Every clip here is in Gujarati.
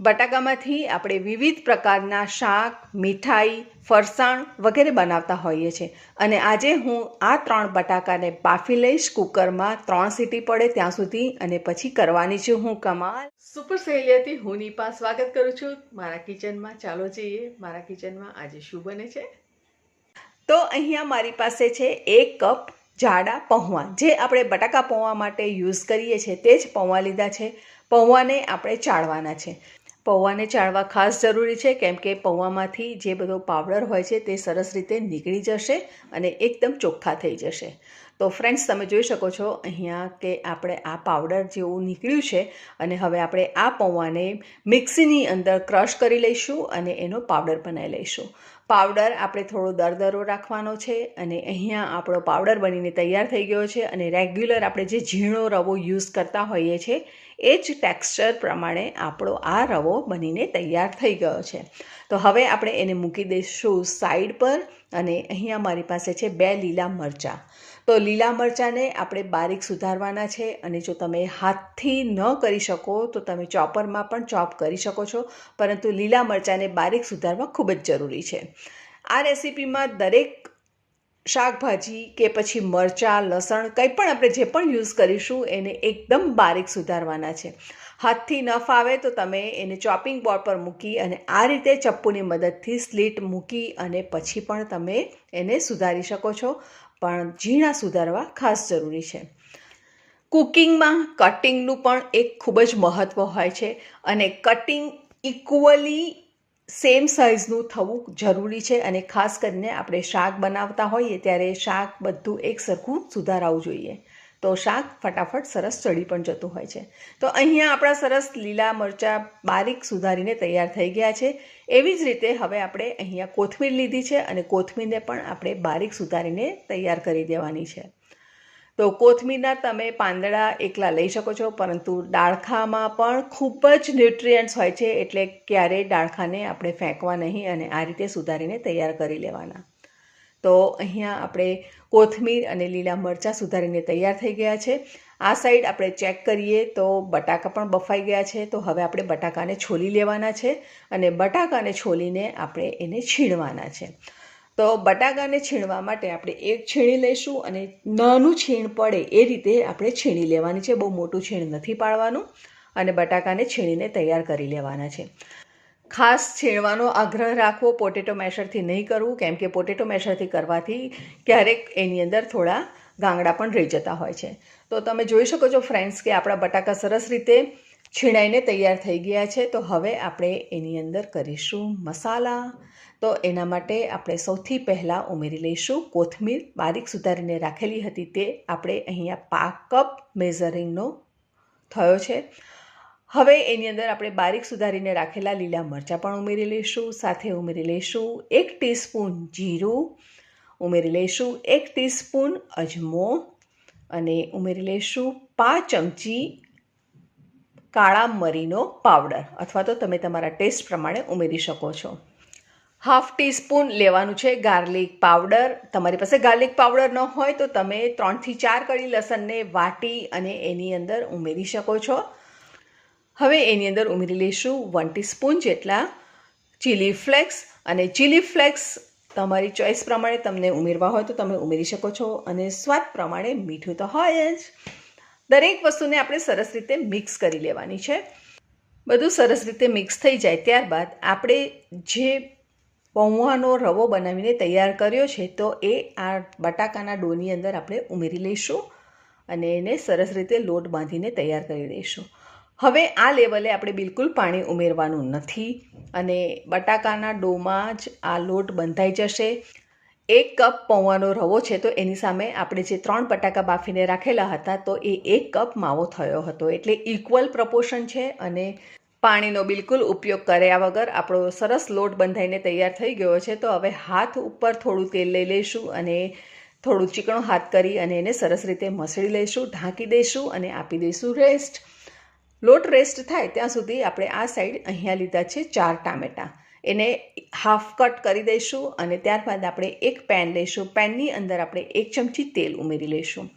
બટાકામાંથી આપણે વિવિધ પ્રકારના શાક મીઠાઈ ફરસાણ વગેરે બનાવતા હોઈએ છીએ. અને આજે હું આ ત્રણ બટાકાને બાફી લઈશ કુકરમાં. ત્રણ સીટી પડે ત્યાં સુધી અને પછી કરવાની છું હું કમાલ. સુપર સહેલિયાથી હું નીપા સ્વાગત કરું છું. મારા કિચનમાં ચાલો જઈએ. મારા કિચનમાં આજે શું બને છે? તો અહીંયા મારી પાસે છે એક કપ જાડા પૌવા જે આપણે બટાકા પૌવા માટે યુઝ કરીએ છીએ તે જ પૌવા લીધા છે. પૌવાને આપણે ચાળવાના છે. પૌવાને ચાળવા ખાસ જરૂરી છે, કેમ કે પૌવામાંથી જે બધો પાવડર હોય છે તે સરસ રીતે નીકળી જશે અને એકદમ ચોખ્ખા થઈ જશે. તો ફ્રેન્ડ્સ તમે જોઈ શકો છો અહીંયા કે આપણે આ પાવડર જેવું નીકળ્યું છે અને હવે આપણે આ પૌવાને મિક્સીની અંદર ક્રશ કરી લઈશું અને એનો પાવડર બનાવી લઈશું. પાવડર આપણે થોડો દરદરો રાખવાનો છે અને અહીંયા આપણો પાવડર બનીને તૈયાર થઈ ગયો છે અને રેગ્યુલર આપણે જે ઝીણો રવો યુઝ કરતા હોઈએ છીએ એ જ ટેક્સચર પ્રમાણે આપણો આ રવો બનીને તૈયાર થઈ ગયો છે. તો હવે આપણે એને મૂકી દઈશું સાઈડ પર અને અહીંયા મારી પાસે છે બે લીલા મરચાં. તો લીલા મરચાંને આપણે બારીક સુધારવાના છે અને જો તમે હાથથી ન કરી શકો તો તમે ચોપરમાં પણ ચોપ કરી શકો છો, પરંતુ લીલા મરચાંને બારીક સુધારવા ખૂબ જ જરૂરી છે. આ રેસીપીમાં દરેક શાકભાજી કે પછી મરચાં, લસણ, કંઈ પણ આપણે જે પણ યુઝ કરીશું, એને એકદમ બારીક સુધારવાના છે. હાથથી ન ફાવે તો તમે એને ચોપિંગ બોર્ડ પર મૂકી અને આ રીતે ચપ્પુની મદદથી સ્લીટ મૂકી અને પછી પણ તમે એને સુધારી શકો છો. પણ ઝીણા સુધારવા ખાસ જરૂરી છે. કુકિંગમાં કટિંગનું પણ એક ખૂબ જ મહત્ત્વ હોય છે અને કટિંગ ઇક્વલી સેમ સાઇઝનું થવું જરૂરી છે અને ખાસ કરીને આપણે શાક બનાવતા હોઈએ ત્યારે શાક બધું એક સરખું સુધારાવું જોઈએ. તો શાક ફટાફટ સરસ ચડી પણ જતું હોય છે. તો અહીંયા આપણા સરસ લીલા મરચાં બારીક સુધારીને તૈયાર થઈ ગયા છે. એવી જ રીતે હવે આપણે અહીંયા કોથમીર લીધી છે અને કોથમીરને પણ આપણે બારીક સુધારીને તૈયાર કરી દેવાની છે. તો કોથમીરના તમે પાંદડા એકલા લઈ શકો છો, પરંતુ ડાળખામાં પણ ખૂબ જ ન્યુટ્રિયન્ટ્સ હોય છે, એટલે ક્યારેય ડાળખાને આપણે ફેંકવા નહીં અને આ રીતે સુધારીને તૈયાર કરી લેવાના. તો અહીંયા આપણે કોથમીર અને લીલા મરચાં સુધારીને તૈયાર થઈ ગયા છે. આ સાઈડ આપણે ચેક કરીએ તો બટાકા પણ બફાઈ ગયા છે, તો હવે આપણે બટાકાને છોલી લેવાના છે અને બટાકાને છોલીને આપણે એને છીણવાના છે. તો બટાકાને છીણવા માટે આપણે એક છીણી લઈશું અને નાનું છીણ પડે એ રીતે આપણે છીણી લેવાની છે. બહુ મોટું છીણ નથી પાડવાનું અને બટાકાને છીણીને તૈયાર કરી લેવાના છે. ખાસ છીણવાનો આગ્રહ રાખવો, પોટેટો મેશરથી નહીં કરવું, કેમ કે પોટેટો મેશરથી કરવાથી ક્યારેક એની અંદર થોડા ગાંગડા પણ રહી જતા હોય છે. તો તમે જોઈ શકો છો ફ્રેન્ડ્સ કે આપણા બટાકા સરસ રીતે છીણાઈને તૈયાર થઈ ગયા છે. તો હવે આપણે એની અંદર કરીશું મસાલા. તો એના માટે આપણે સૌથી પહેલાં ઉમેરી લઈશું કોથમીર. બારીક સુધારીને રાખેલી હતી તે આપણે અહીંયા પાક કપ મેઝરિંગનો થયો છે. હવે એની અંદર આપણે બારીક સુધારીને રાખેલા લીલા મરચાં પણ ઉમેરી લઈશું. સાથે ઉમેરી લઈશું એક ટીસ્પૂન જીરું. ઉમેરી લઈશું એક ટીસ્પૂન અજમો. અને ઉમેરી લઈશું પાંચ ચમચી કાળા મરીનો પાવડર અથવા તો તમે તમારા ટેસ્ટ પ્રમાણે ઉમેરી શકો છો. હાફ ટીસ્પૂન લેવાનું છે ગાર્લિક પાવડર. તમારી પાસે ગાર્લિક પાવડર ન હોય તો તમે ત્રણથી ચાર કળી લસણને વાટી અને એની અંદર ઉમેરી શકો છો. હવે એની અંદર ઉમેરી લઈશું વન ટીસ્પૂન જેટલા ચીલી ફ્લેક્સ અને ચીલી ફ્લેક્સ તમારી ચોઈસ પ્રમાણે તમને ઉમેરવા હોય તો તમે ઉમેરી શકો છો અને સ્વાદ પ્રમાણે મીઠું તો હોય જ. દરેક વસ્તુને આપણે સરસ રીતે મિક્સ કરી લેવાની છે. બધું સરસ રીતે મિક્સ થઈ જાય ત્યારબાદ આપણે જે પૌવાનો રવો બનાવીને તૈયાર કર્યો છે, તો એ આ બટાકાના ડોની અંદર આપણે ઉમેરી લઈશું અને એને સરસ રીતે લોટ બાંધીને તૈયાર કરી દઈશું. હવે આ લેવલે આપણે બિલકુલ પાણી ઉમેરવાનું નથી અને બટાકાના ડોમાં જ આ લોટ બંધાઈ જશે. એક કપ પૌવાનો રવો છે, તો એની સામે આપણે જે ત્રણ બટાકા બાફીને રાખેલા હતા, તો એ એક કપ માવો થયો હતો. એટલે ઇક્વલ પ્રપોર્શન છે અને પાણીનો બિલકુલ ઉપયોગ કર્યા વગર આપણો સરસ લોટ બંધાઈને તૈયાર થઈ ગયો છે. તો હવે હાથ ઉપર થોડું તેલ લઈ લઈશું અને થોડું ચીકણું હાથ કરી અને એને સરસ રીતે મસળી લઈશું, ઢાંકી દઈશું અને આપી દઈશું રેસ્ટ લોટ રેસ્ટ થાય ત્યાં સુધી આપણે આ સાઈડ અહીંયા લીધા છે ચાર ટામેટાં. એને હાફ કટ કરી દઈશું અને ત્યારબાદ આપણે એક પેન લઈશું. પેનની અંદર આપણે એક ચમચી તેલ ઉમેરી લઈશું.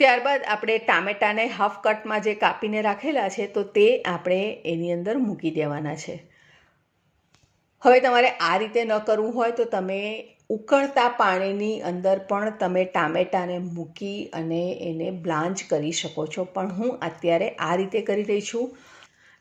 ત્યારબાદ આપણે ટામેટાને હાફ કટમાં જે કાપીને રાખેલા છે, તો તે આપણે એની અંદર મૂકી દેવાના છે. હવે તમારે આ રીતે ન કરવું હોય તો તમે ઉકળતા પાણીની અંદર પણ તમે ટામેટાને મૂકી અને એને બ્લાન્ચ કરી શકો છો. પણ હું અત્યારે આ રીતે કરી રહી છું.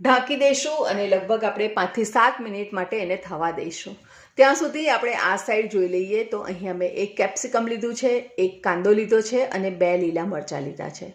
ઢાંકી દઈશું અને લગભગ આપણે પાંચથી સાત મિનિટ માટે એને થવા દઈશું. ત્યાં સુધી આપણે આ સાઈડ જોઈ લઈએ તો અહીંયા મેં એક કેપ્સિકમ લીધું છે, એક કાંદો લીધો છે અને બે લીલા મરચાં લીધા છે.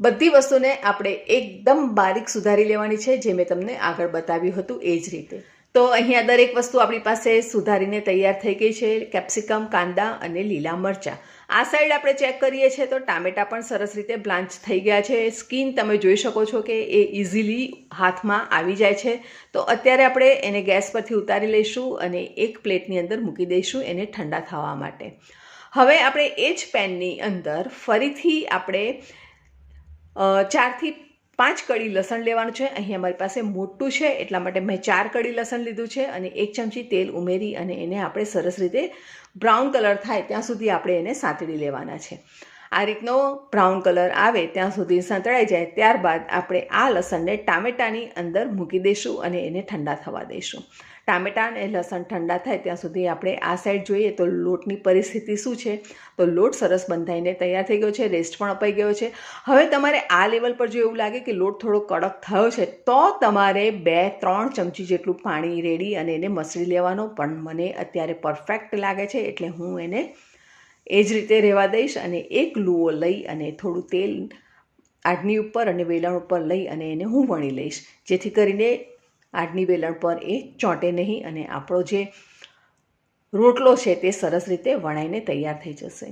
બધી વસ્તુને આપણે એકદમ બારીક સુધારી લેવાની છે, જે મેં તમને આગળ બતાવ્યું હતું એ જ રીતે. તો અહીંયા દરેક વસ્તુ આપણી પાસે સુધારીને તૈયાર થઈ ગઈ છે કેપ્સિકમ કાંદા અને લીલા મરચાં. આ સાઈડ આપણે ચેક કરીએ છીએ તો ટામેટા પણ સરસ રીતે બ્લાન્ચ થઈ ગયા છે. સ્કીન તમે જોઈ શકો છો કે એ ઇઝીલી હાથમાં આવી જાય છે. તો અત્યારે આપણે એને ગેસ પરથી ઉતારી લઈશું અને એક પ્લેટની અંદર મૂકી દઈશું એને ઠંડા થવા માટે. હવે આપણે એ જ પેનની અંદર ફરીથી આપણે ચારથી પાંચ કડી લસણ લેવાનું છે. અહીં અમારી પાસે મોટું છે, એટલા માટે મેં ચાર કડી લસણ લીધું છે અને એક ચમચી તેલ ઉમેરી અને એને આપણે સરસ રીતે બ્રાઉન કલર થાય ત્યાં સુધી આપણે એને સાંતળી લેવાના છે. આ રીતનો બ્રાઉન કલર આવે ત્યાં સુધી સાંતળાઈ જાય, ત્યારબાદ આપણે આ લસણને ટામેટાની અંદર મૂકી દઈશું અને એને ઠંડા થવા દઈશું. ટામેટા અને લસણ ઠંડા થાય ત્યાં સુધી આપણે આ સાઈડ જોઈએ તો લોટની પરિસ્થિતિ શું છે? તો લોટ સરસ બંધાઈને તૈયાર થઈ ગયો છે રેસ્ટ પણ અપાઈ ગયો છે. હવે તમારે આ લેવલ પર જો એવું લાગે કે લોટ થોડો કડક થયો છે, તો તમારે બે, ત્રણ ચમચી જેટલું પાણી રેડી અને એને મસળી લેવાનો. પણ મને અત્યારે પરફેક્ટ લાગે છે, એટલે હું એને એ જ રીતે રહેવા દઈશ અને એક લૂવો લઈ અને થોડું તેલ આડની ઉપર અને વેલણ ઉપર લઈ અને એને હું વણી લઈશ. જેથી કરીને આડની વેલણ પર એ ચોંટે નહીં અને આપણો જે રોટલો છે તે સરસ રીતે વણાઈને તૈયાર થઈ જશે.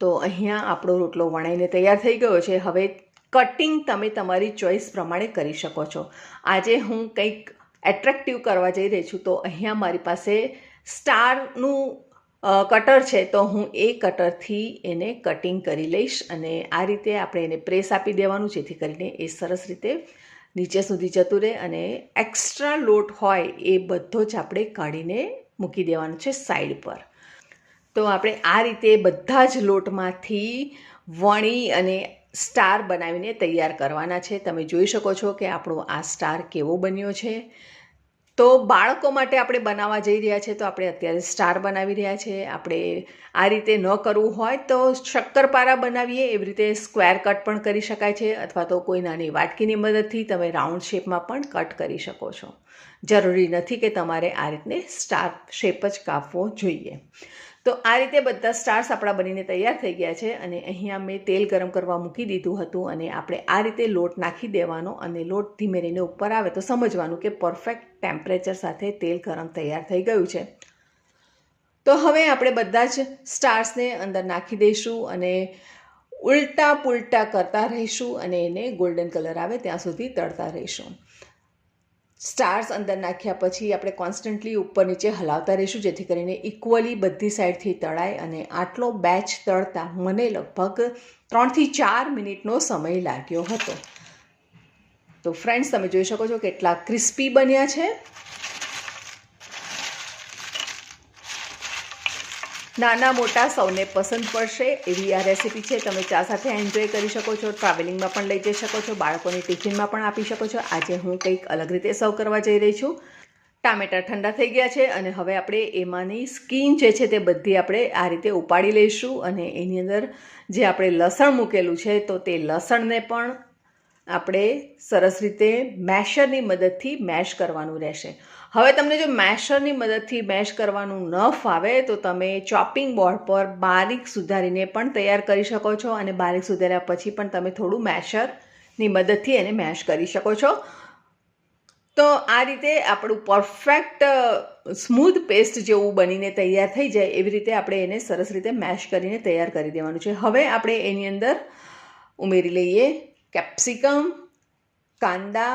તો અહીંયા આપણો રોટલો વણાઈને તૈયાર થઈ ગયો છે. હવે કટિંગ તમે તમારી ચોઈસ પ્રમાણે કરી શકો છો. આજે હું કંઈક એટ્રેક્ટિવ કરવા જઈ રહી છું, તો અહીંયા મારી પાસે સ્ટારનું કટર છે, તો હું એ કટરથી એને કટિંગ કરી લઈશ અને આ રીતે આપણે એને પ્રેસ આપી દેવાનું, જેથી કરીને એ સરસ રીતે નીચે સુધી જતું રહે અને એક્સ્ટ્રા લોટ હોય એ બધો જ આપણે કાઢીને મૂકી દેવાનો છે સાઈડ પર. તો આપણે આ રીતે બધા જ લોટમાંથી વણી અને સ્ટાર બનાવીને તૈયાર કરવાના છે. તમે જોઈ શકો છો કે આપણો આ સ્ટાર કેવો બન્યો છે. તો બાળકો માટે આપણે બનાવવા જઈ રહ્યા છીએ તો આપણે અત્યારે સ્ટાર બનાવી રહ્યા છે. આપણે આ રીતે ન કરવું હોય તો શક્કરપારા બનાવીએ, એવી રીતે સ્ક્વેર કટ પણ કરી શકાય છે, અથવા તો કોઈ નાની વાટકીની મદદથી તમે રાઉન્ડ શેપમાં પણ કટ કરી શકો છો. જરૂરી નથી કે તમારે આ રીતને સ્ટાર શેપ જ કાપવો જોઈએ. તો આ રીતે બધા સ્ટાર્સ આપણા બનીને તૈયાર થઈ ગયા છે અને અહીંયા મેં તેલ ગરમ કરવા મૂકી દીધું હતું અને આપણે આ રીતે લોટ નાખી દેવાનો અને લોટ ધીમે રહીને ઉપર આવે તો સમજવાનું કે પરફેક્ટ ટેમ્પરેચર સાથે તેલ ગરમ તૈયાર થઈ ગયું છે. તો હવે આપણે બધા જ સ્ટાર્સને અંદર નાખી દઈશું અને ઉલટા પુલટા કરતા રહીશું અને એને ગોલ્ડન કલર આવે ત્યાં સુધી તળતા રહીશું. સ્ટાર્સ અંદર નાખ્યા પછી આપણે કોન્સ્ટન્ટલી ઉપર નીચે હલાવતા રહીશું, જેથી કરીને ઇક્વલી બધી સાઈડથી તળાય અને આટલો બેચ તળતા મને લગભગ ત્રણથી ચાર મિનિટનો સમય લાગ્યો હતો. તો ફ્રેન્ડ્સ તમે જોઈ શકો છો કેટલા ક્રિસ્પી બન્યા છે. નાના મોટા સૌને પસંદ પડશે એવી આ રેસીપી છે. તમે ચા સાથે એન્જોય કરી શકો છો. ટ્રાવેલિંગમાં પણ લઈ જઈ શકો છો. બાળકોની ટિફિનમાં પણ આપી શકો છો. આજે હું કંઈક અલગ રીતે સર્વ કરવા જઈ રહી છું. ટામેટા ઠંડા થઈ ગયા છે અને હવે આપણે એમાંની સ્કીન જે છે તે બધી આપણે આ રીતે ઉપાડી લઈશું અને એની અંદર જે આપણે લસણ મૂકેલું છે, તો તે લસણને પણ આપણે સરસ રીતે મેશરની મદદથી મેશ કરવાનું રહેશે. હવે તમને જો મેશરની મદદથી મેશ કરવાનું ન ફાવે તો તમે ચોપિંગ બોર્ડ પર બારીક સુધારીને પણ તૈયાર કરી શકો છો અને બારીક સુધાર્યા પછી પણ તમે થોડું મેશરની મદદથી એને મેશ કરી શકો છો. તો આ રીતે આપણું પરફેક્ટ સ્મૂધ પેસ્ટ જેવું બનીને તૈયાર થઈ જાય, એવી રીતે આપણે એને સરસ રીતે મેશ કરીને તૈયાર કરી દેવાનું છે. હવે આપણે એની અંદર ઉમેરી લઈએ. કેપ્સિકમ, કાંદા,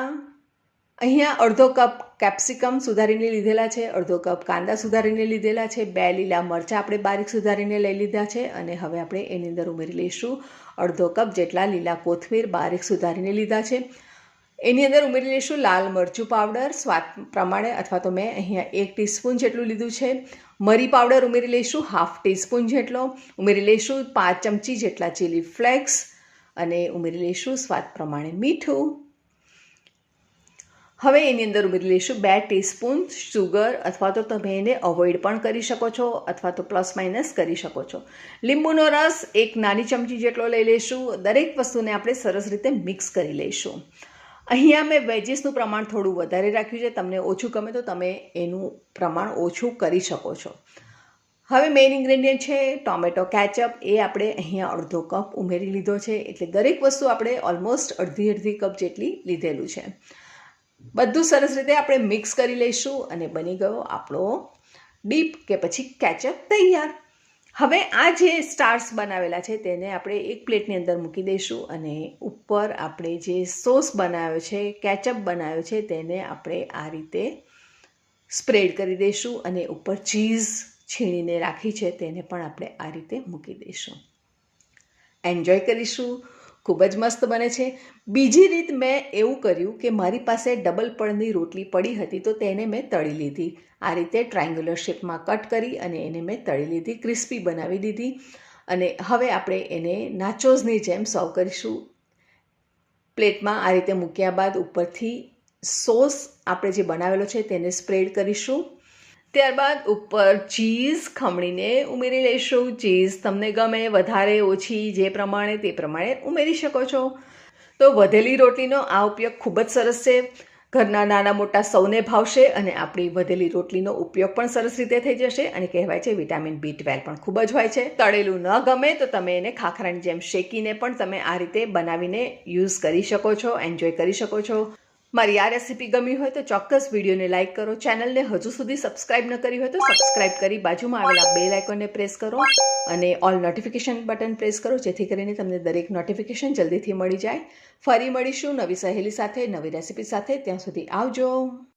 અહીંયા અડધો કપ કેપ્સિકમ સુધારીને લીધેલા છે, અડધો કપ કાંદા સુધારીને લીધેલા છે, બે લીલા મરચાં આપણે બારીક સુધારીને લઈ લીધા છે અને હવે આપણે એની અંદર ઉમેરી લઈશું અડધો કપ જેટલા લીલા કોથમીર બારીક સુધારીને લીધા છે. એની અંદર ઉમેરી લઈશું લાલ મરચું પાવડર, સ્વાદ પ્રમાણે અથવા તો મેં અહીંયા એક ટીસ્પૂન જેટલું લીધું છે. મરી પાવડર ઉમેરી લઈશું, હાફ ટીસ્પૂન જેટલો. ઉમેરી લઈશું પાંચ ચમચી જેટલા ચીલી ફ્લેક્સ અને ઉમેરી લઈશું. સ્વાદ પ્રમાણે મીઠું. હવે એની અંદર ઉમેરી લઈશું બે ટીસ્પૂન સુગર, અથવા તો તમે એને અવોઇડ પણ કરી શકો છો, અથવા તો પ્લસ માઇનસ કરી શકો છો. લીંબુનો રસ એક નાની ચમચી જેટલો લઈ લઈશું. દરેક વસ્તુને આપણે સરસ રીતે મિક્સ કરી લઈશું. અહીંયા મેં વેજીસનું પ્રમાણ થોડું વધારે રાખ્યું છે. તમને ઓછું ગમે તો તમે એનું પ્રમાણ ઓછું કરી શકો છો. હવે મેઇન ઇન્ગ્રેડિયન્ટ છે ટોમેટો કેચઅપ એ આપણે અહીંયા અડધો કપ ઉમેરી લીધો છે. એટલે દરેક વસ્તુ આપણે ઓલમોસ્ટ અડધી અડધી કપ જેટલી લીધેલું છે. બધું સરસ રીતે આપણે મિક્સ કરી લઈશું અને બની ગયો આપણો ડીપ કે પછી કેચઅપ તૈયાર. હવે આ જે સ્ટાર્સ બનાવેલા છે તેને આપણે એક પ્લેટની અંદર મૂકી દઈશું અને ઉપર આપણે જે સોસ બનાવ્યો છે કેચઅપ બનાવ્યો છે તેને આપણે આ રીતે સ્પ્રેડ કરી દઈશું અને ઉપર ચીઝ છીણીને રાખી છે તેને પણ આપણે આ રીતે મૂકી દઈશું. એન્જોય કરીશું. ખૂબ જ મસ્ત બને છે. બીજી રીત મેં એવું કર્યું કે મારી પાસે ડબલ પળની રોટલી પડી હતી તો તેને મેં તળી લીધી. આ રીતે ટ્રાયંગ્યુલર શેપમાં કટ કરી અને એને મેં તળી લીધી ક્રિસ્પી બનાવી દીધી. અને હવે આપણે એને નાચોઝની જેમ સર્વ કરીશું. પ્લેટમાં આ રીતે મૂક્યા બાદ ઉપરથી સોસ આપણે જે બનાવેલો છે તેને સ્પ્રેડ કરીશું. ત્યારબાદ ઉપર ચીઝ ખમણીને ઉમેરી લઈશું. ચીઝ તમને ગમે, વધારે, ઓછી, જે પ્રમાણે, તે પ્રમાણે ઉમેરી શકો છો. તો વધેલી રોટલીનો આ ઉપયોગ ખૂબ જ સરસ છે. ઘરના નાના મોટા સૌને ભાવશે અને આપણી વધેલી રોટલીનો ઉપયોગ પણ સરસ રીતે થઈ જશે અને કહેવાય છે વિટામિન બી ટ્વેલ્વ પણ ખૂબ જ હોય છે. તળેલું ન ગમે તો તમે એને ખાખરાની જેમ શેકીને પણ તમે આ રીતે બનાવીને યુઝ કરી શકો છો, એન્જોય કરી શકો છો. મારી આ રેસીપી ગમી હોય તો ચોક્કસ વિડીયોને લાઇક કરો, ચેનલને હજુ સુધી સબસ્ક્રાઇબ ન કરી હોય તો સબસ્ક્રાઇબ કરી બાજુમાં આવેલા બે આઇકોનને પ્રેસ કરો અને ઓલ નોટિફિકેશન બટન પ્રેસ કરો, જેથી કરીને તમને દરેક નોટિફિકેશન જલ્દીથી મળી જાય. ફરી મળીશું નવી સહેલી સાથે, નવી રેસીપી સાથે. ત્યાં સુધી આવજો.